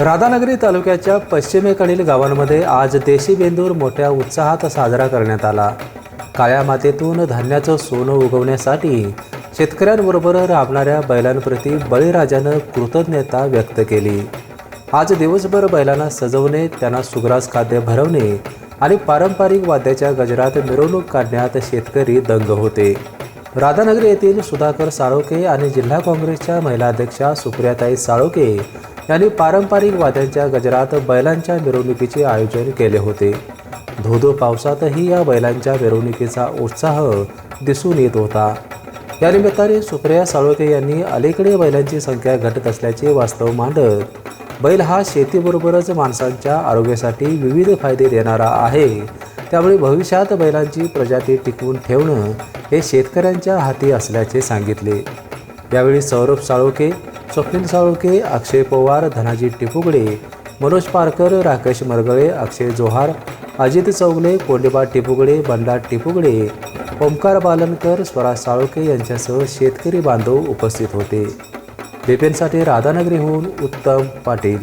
राधानगरी तालुक्याच्या पश्चिमेकडील गावांमध्ये आज देशी बेंदूर मोठ्या उत्साहात साजरा करण्यात आला. काळ्या मातेतून धान्याचं सोनं उगवण्यासाठी शेतकऱ्यांबरोबर राबणाऱ्या बैलांप्रती बळीराजानं कृतज्ञता व्यक्त केली. आज दिवसभर बैलांना सजवणे त्यांना सुग्रास खाद्य भरवणे आणि पारंपरिक वाद्याच्या गजरात मिरवणूक काढण्यात शेतकरी दंग होते. राधानगरी येथील सुधाकर साळोके आणि जिल्हा काँग्रेसच्या महिला अध्यक्षा सुप्रियाताई साळोके यांनी पारंपरिक वाद्यांच्या गजरात बैलांच्या मिरवणुकीचे आयोजन केले होते. धोधो पावसातही या बैलांच्या मिरवणुकीचा उत्साह दिसून येत होता. या निमित्ताने सुप्रिया साळोके यांनी अलीकडे बैलांची संख्या घटत असल्याचे वास्तव मांडत बैल हा शेतीबरोबरच माणसांच्या आरोग्यासाठी विविध फायदे देणारा आहे. त्यामुळे भविष्यात बैलांची प्रजाती टिकवून ठेवणं हे शेतकऱ्यांच्या हाती असल्याचे सांगितले. यावेळी सौरभ साळोके स्वप्नील साळुके अक्षय पवार धनाजी टिपुगडे मनोज पारकर राकेश मरगळे अक्षय जोहार अजित चौगले कोंडेबा टिपुगडे बंडा टिपुगडे ओंकार बालनकर स्वराज साळोके यांच्यासह शेतकरी बांधव उपस्थित होते. बिपिनसाठी राधानगरीहून उत्तम पाटील.